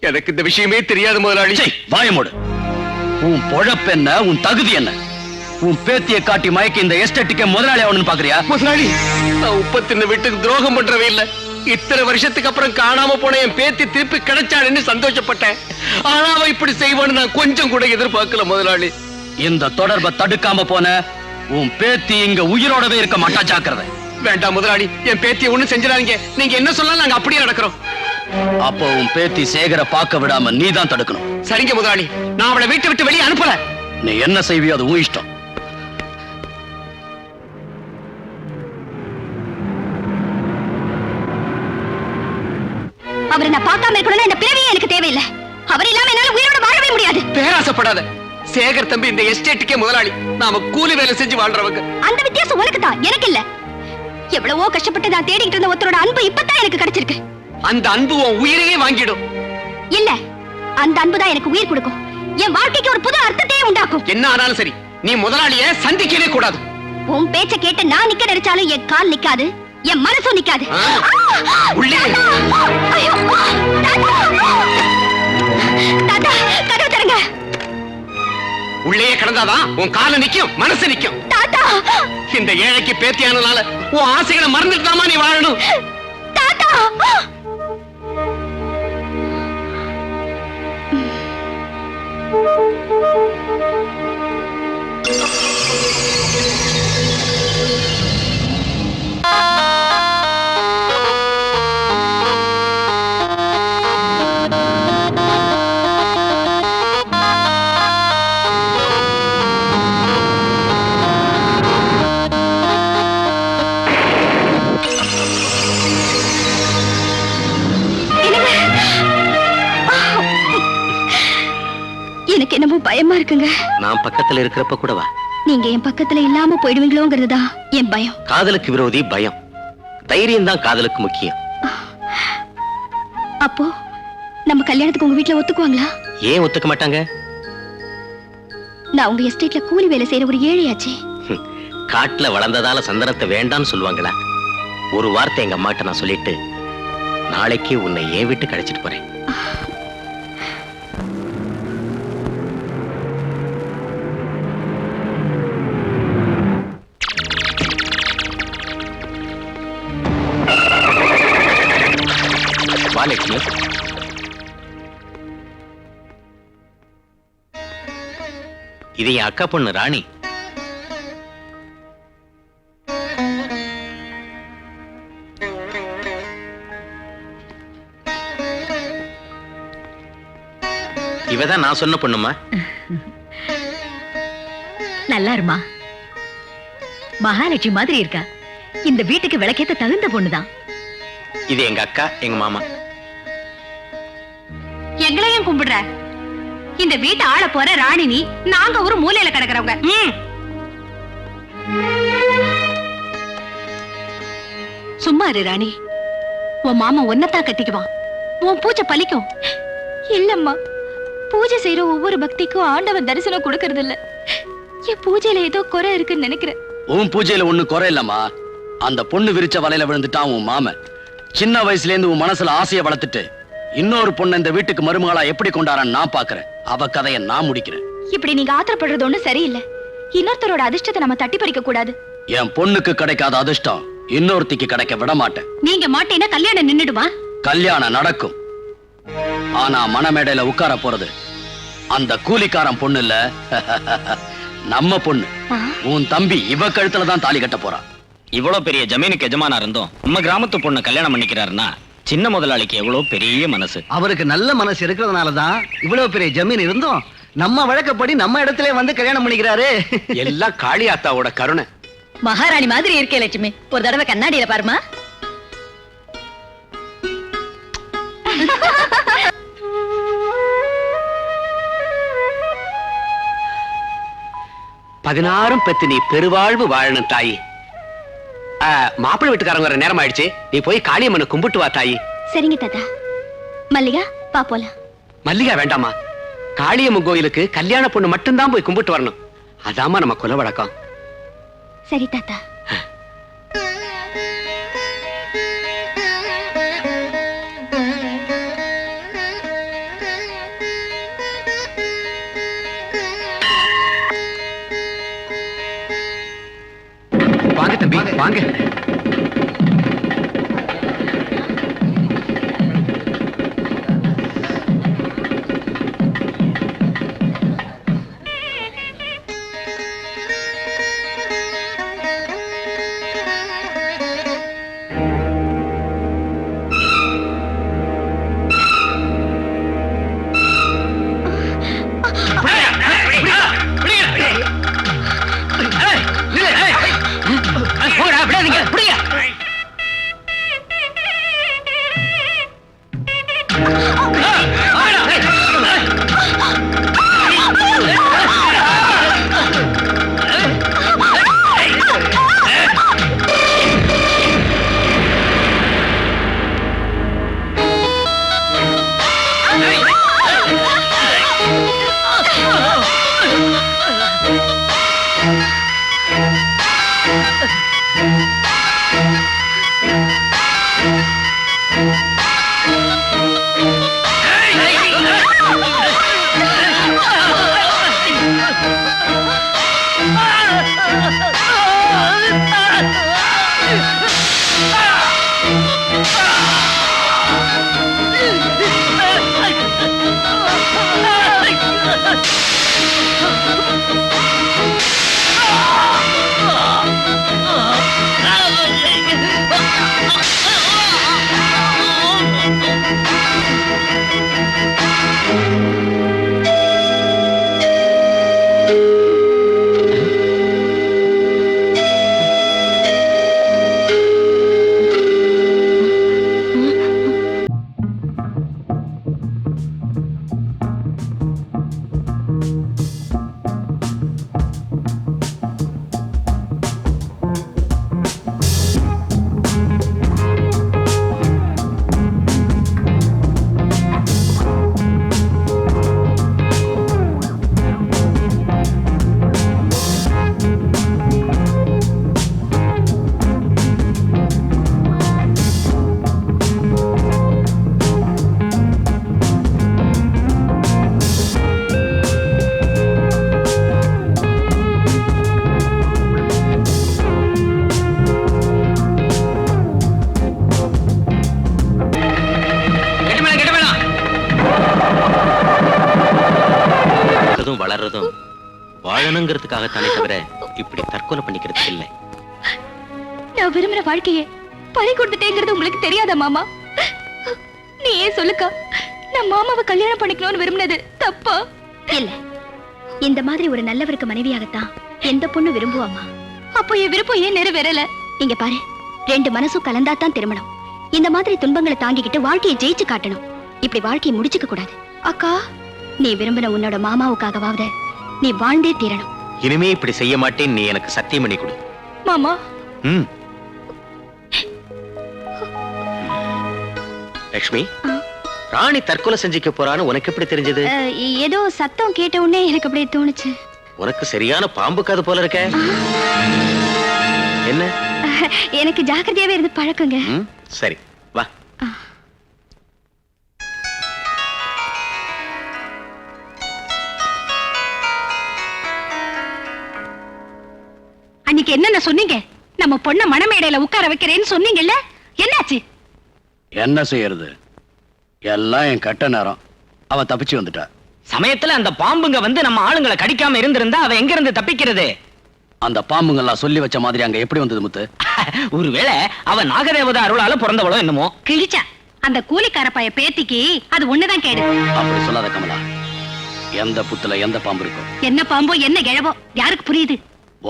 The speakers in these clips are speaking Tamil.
எனக்கு இந்த விஷயமே தெரியாது முதலாளி. சை, வாய மூடு. உன் பொழப்பு என்ன உன் தகுதி என்ன? உன் பேத்தியை காட்டி மயக்கி இந்த எஸ்டேட்டுக்கே முதலாளி ஆகணும்னு பாக்குறியா? முதலாளி நான் உப்பத்தின வீட்டுக்கு துரோகம் பண்றவே இல்ல. இத்தனை வருஷத்துக்கு அப்புறம் காணாம போன என் பேத்தி திருப்பி கிடைச்சாடுன்னு சந்தோஷப்பட்டேன். ஆனா அவ இப்படி செய்வான்னு நான் கொஞ்சம் கூட எதிர்பார்க்கல முதலாளி. இந்த தொடர்பை தடுக்காம போன உன் பேத்தி இங்க உயிரோடவே இருக்க மாட்டா ஜாக்கிரதை. வேண்டாம் முதலாளி என் பேத்தியை ஒண்ணும் செஞ்சிடாதீங்க. நீங்க என்ன சொன்னாலும் நாங்க அப்படியே நடக்கிறோம். அப்போ உன் பேத்தி சேகர பார்க்க விடாம நீ தான் தடுக்கணும். சரிங்க முதலாளி நான் அவளை வீட்டை விட்டு வெளியே அனுப்பல. நீ என்ன செய்வியோ அது உன் இஷ்டம். அவரை நான் பார்க்காம இருக்கணும்னா இந்த பிறவியே எனக்கு தேவையில்லை. அவர் இல்லாம என்னால உயிரோட வாழவே முடியாது. பேராசப்படாத. சேகர் தம்பி இந்த எஸ்டேட்டுக்கே முதலாளி. நாம கூலி வேலை செஞ்சு வாழ்றவங்க. அந்த வித்தியாசம் உனக்கு தான் எனக்கு இல்ல எவ்வளவோ கஷ்டப்பட்டு நான் தேடிட்டு இருந்த ஒருத்தரோட அன்பு இப்பதான் எனக்கு கிடைச்சிருக்கு. அந்த அன்பு உன் உயிரையே வாங்கிடும் இல்ல அந்த அன்பு தான் எனக்கு உயிர் கொடுக்கும் என் வாழ்க்கைக்கு ஒரு புது அர்த்தத்தையே உண்டாக்கும் என்ன ஆனாலும் சரி நீ முதலாளிய சந்திக்கவே கூடாது உன் பேச்ச கேட்டு நான் நிக்க நினைச்சாலும் என் கால் நிக்காது என் மனசும் நிக்காது! உள்ளே. ஐயோ! தாத்தா! கதவு திறங்க. உள்ளேயே கிடந்தாதான் உன் கால நிக்கும் மனசு நிக்கும் தாத்தா! இந்த ஏழைக்கு பேத்தியானனால உன் ஆசைகளை மறந்துட்டாமா நீ வாழணும் தாத்தா! பயமா இருக்குங்க? நான் பக்கத்துல இருக்கிறப்ப கூட வா. நீங்க என் பக்கத்துல இல்லாம போயிடுவீங்களோங்கிறது தான் என் பயம். காதலுக்கு விரோதி பயம். தைரியம் தான் காதலுக்கு முக்கியம். அப்போ நம்ம கல்யாணத்துக்கு உங்க வீட்ல ஒத்துக்குவாங்களா? ஏன் ஒத்துக்க மாட்டாங்க? நான் உங்க எஸ்டேட்ல கூலி வேலை செய்யற ஒரு ஏழையாச்சே. காட்டுல வளர்ந்ததால சந்தனத்தை வேண்டாம்னு சொல்லுவாங்களா? ஒரு வார்த்தை எங்க அம்மாட்ட நான் சொல்லிட்டு நாளைக்கு உன்னை ஏன் விட்டு கழிச்சிட்டு போறேன். வா லட்சுமி இது என் அக்கா பொண்ணு ராணி. இவதான் நான் சொன்ன பொண்ணுமா? நல்லா இருமா மகாலட்சுமி மாதிரி இருக்கா. இந்த வீட்டுக்கு விளக்கேத்த தகுந்த பொண்ணுதான். இது எங்க அக்கா எங்க மாமா. எங்களையும் கும்பிடுற? இந்த வீட்டை ஆள போற ராணினி நாங்க ஒரு மூலையில கிடக்குறவங்க. ம். சும்மா இரு ராணி. உன் மாமா ஒன்னதான் கட்டிக்குவான். உன் பூஜை பலிக்கும் இல்லம்மா. பூஜை செய்யற ஒவ்வொரு பக்திக்கும் ஆண்டவன் தரிசனம் கொடுக்கறது இல்ல என் பூஜையில ஏதோ குறை இருக்குன்னு நினைக்கிறேன். உன் பூஜையில ஒண்ணு குறை இல்லம்மா. அந்த பொண்ணு விரிச்ச வலையில விழுந்துட்டான் உன் மாமன். சின்ன வயசுல இருந்து உன் மனசுல ஆசையை வளர்த்துட்டு இன்னொரு பொண்ணு இந்த வீட்டுக்கு மருமகளா எப்படி கொண்டாரான்னு நான் பாக்குறேன். அவ கதையை நான் முடிக்கிறேன். இப்படி நீங்க ஆத்திரப்படுறது ஒண்ணும் சரியில்லை. இன்னொருத்தரோட அதிர்ஷ்டத்தை நம்ம தட்டி பறிக்க கூடாது. என் பொண்ணுக்கு கிடைக்காத அதிர்ஷ்டம் இன்னொருத்திக்கு கிடைக்க விட மாட்டேன். நீங்க மாட்டேன்னா கல்யாணம் நின்னுடுமா? கல்யாணம் நடக்கும். ஆனா மணமேடையில உட்கார போறது. அந்த கூலிக்காரன் பொண்ணு இல்ல. நம்ம பொண்ணு. உன் தம்பி இவ கழுத்துல தான் தாலி கட்ட போறான் இவ்வளவு பெரிய ஜமீனுக்கு எஜமானா இருந்தோம் நம்ம கிராமத்து பொண்ணு கல்யாணம் பண்ணிக்கிறாருன்னா சின்ன முதலாளிக்கு எவ்வளவு பெரிய மனசு? அவருக்கு நல்ல மனசு இருக்கிறதுனால தான் இவ்வளவு பெரிய ஜமீன் இருந்தும் நம்ம வழக்கப்படி நம்ம இடத்துல வந்து கல்யாணம் பண்ணிக்கிறாரு. எல்லாம் காளியாத்தாவோட கருணை. மகாராணி மாதிரி இருக்கே லட்சுமி. ஒரு தடவை கண்ணாடியில பாருமா. பதினாறும் பெத்து நீ பெருவாழ்வு வாழணும் தாயி. மாப்பிள்ளை வீட்டுக்காரங்க வர நேரம் ஆயிடுச்சு. நீ போய் காளியம்மனை கும்பிட்டு வா தாயி. சரிங்க தாத்தா. மல்லிகா பா போலாம். மல்லிகா வேண்டாமா? காளியம்மன் கோயிலுக்கு கல்யாண பொண்ணு மட்டும்தான் போய் கும்பிட்டு வரணும். அதாம்மா நம்ம குல வழக்கம் சரி தாத்தா. வாங்க தம்பி வாங்க. வாழணுங்கிறதுக்காகத்தானே தவிர இப்படி தற்கொலை பண்ணிக்கிறதுக்கு இல்லை. நான் விரும்புற வாழ்க்கையை பறி கொடுத்துட்டேங்கிறது உங்களுக்கு தெரியாதா மாமா? நீ ஏன் சொல்லுக்கா நான் மாமாவை கல்யாணம் பண்ணிக்கணும்னு விரும்பினது தப்பா? இல்ல இந்த மாதிரி ஒரு நல்லவருக்கு மனைவியாகத்தான் எந்த பொண்ணு விரும்புவாமா அப்போ என் விருப்பம் ஏன் நிறைவேறல? இங்க பாரு ரெண்டு மனசும் கலந்தாதான் திருமணம். இந்த மாதிரி துன்பங்களை தாங்கிக்கிட்டு வாழ்க்கையை ஜெயிச்சு காட்டணும். இப்படி வாழ்க்கையை முடிச்சுக்க கூடாது. அக்கா? நீ விரும்பின உன்னோட மாமாவுக்காகவாவது நீ வாழ்ந்தே தீரணும். இனிமே இப்படி செய்ய மாட்டேன் நீ எனக்கு சத்தியம் பண்ணி கொடு. மாமா. ம். லக்ஷ்மி ராணி தற்கொலை செஞ்சுக்க போறான்னு உனக்கு எப்படி தெரிஞ்சது? அஹ், ஏதோ சத்தம் கேட்ட உடனே எனக்கு அப்படியே தோணுச்சு. உனக்கு சரியான பாம்பு காது போல இருக்க. என்ன? எனக்கு ஜாக்கிரதையாவே இருந்து பழக்கங்க. ம், சரி வா. அன்னைக்கு என்னென்ன சொன்னீங்க? நம்ம பொண்ண மணமேடையில உட்கார வைக்கிறேன்னு சொன்னீங்கல்ல? என்னாச்சு? என்ன செய்யறது? எல்லாம் என் கட்ட நேரம். அவ தப்பிச்சு வந்துட்டா. சமயத்துல அந்த பாம்புங்க வந்து நம்ம ஆளுங்களை கடிக்காம இருந்திருந்தா அவ எங்க இருந்து தப்பிக்கிறது? அந்த பாம்புங்கெல்லாம் சொல்லி வச்ச மாதிரி அங்க எப்படி வந்தது முத்து? ஒருவேளை அவ நாகதேவதா அருளால பிறந்தவளோ என்னமோ? கிழிச்சா அந்த கூலிக்கார பைய பேத்திக்கு அது ஒண்ணுதான் கேடு. அப்படி சொல்லாத கமலா. எந்த புத்துல எந்த பாம்பு இருக்கும் என்ன பாம்போ என்ன கிழவோ? யாருக்கு புரியுது?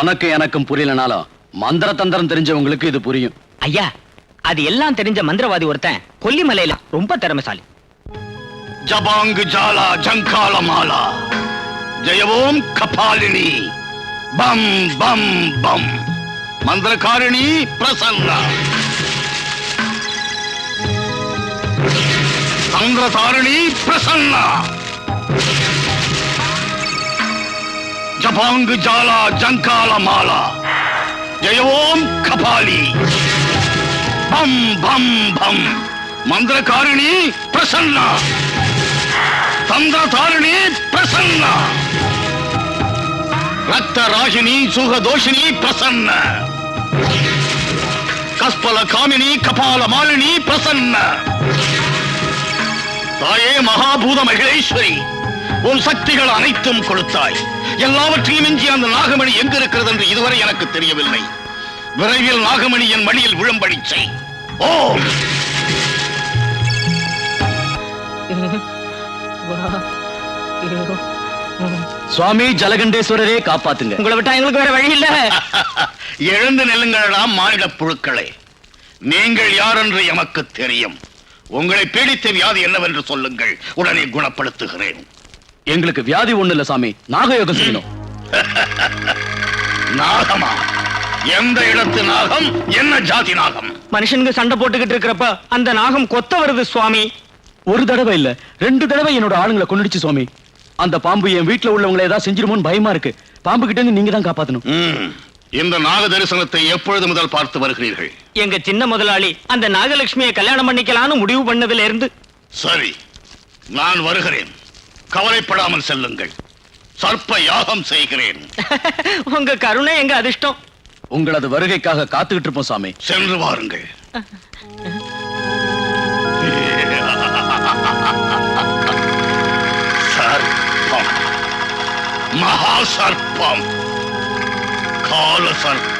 உனக்கு எனக்கும் புரியலனாலும் மந்திர தந்திரம் தெரிஞ்சவங்களுக்கு இது புரியும். ஐயா அது எல்லாம் தெரிஞ்ச மந்திரவாதி ஒருத்தன் கொல்லிமலையில ரொம்ப திறமைசாலி. ஜபாங்கு ஜாலா ஜங்கால மாலா. ஜெயவோம் கபாலினி. பம் பம் பம். மந்திரகாரிணி பிரசன்னா. தந்திரதாரிணி பிரசன்னா. பாங்கு ஜாலா ஜங்கால மாலா. ஜெயவோம் கபாலி. பம் பம் பம். மந்திரகாரிணி பிரசன்னா. தந்திரதாரிணி பிரசன்னா. ரத்த ராகினி சுகதோஷினி பிரசன்ன. கஸ்பல காமினி கபால மாலினி பிரசன்ன. தாயே மகாபூத மகிழேஸ்வரி. உன் சக்திகள் அனைத்தும் கொடுத்தாய் எல்லாவற்றையும் மிஞ்சி அந்த நாகமணி எங்க இருக்கிறது என்று இதுவரை எனக்கு தெரியவில்லை. விரைவில் நாகமணி என் மடியில் விழும்படி செய். சுவாமி ஜலகண்டேஸ்வரரே காப்பாத்துங்க. உங்களை விட்டா எங்களுக்கு வேற வழி இல்ல. எழுந்து நெல்லுங்களா மானிட புழுக்களே. நீங்கள் யார் என்று எமக்கு தெரியும். உங்களை பீடித்த வியாதி என்னவென்று சொல்லுங்கள். உடனே குணப்படுத்துகிறேன். எங்களுக்கு வியாதி ஒண்ணு இல்ல சாமி. நாகயோகம் செய்யணும். நாகமா? எந்த இடத்து நாகம் என்ன ஜாதி நாகம்? மனுஷனுக்கு சண்டை போட்டுக்கிட்டு இருக்கிறப்ப அந்த நாகம் கொத்த வருது சுவாமி. ஒரு தடவை இல்ல ரெண்டு தடவை என்னோட ஆளுங்களை கொண்டுடுச்சு சுவாமி. அந்த பாம்பு என் வீட்டுல உள்ளவங்களை ஏதாவது செஞ்சிருமோன்னு பயமா இருக்கு. பாம்பு கிட்ட இருந்து நீங்க தான் காப்பாத்தணும். இந்த நாக தரிசனத்தை எப்பொழுது முதல் பார்த்து வருகிறீர்கள்? எங்க சின்ன முதலாளி அந்த நாகலட்சுமியை கல்யாணம் பண்ணிக்கலாம்னு முடிவு பண்ணதுல இருந்து சரி நான் வருகிறேன். கவலைப்படாமல் செல்லுங்கள். சர்ப்ப யாகம் செய்கிறேன். உங்க கருணை எங்க அதிர்ஷ்டம்? உங்களது வருகைக்காக காத்துக்கிட்டு இருப்போம் சாமி. சென்று வாருங்கள். சர்ப்பம். மகா சர்ப்பம். கால சர்ப்பம்.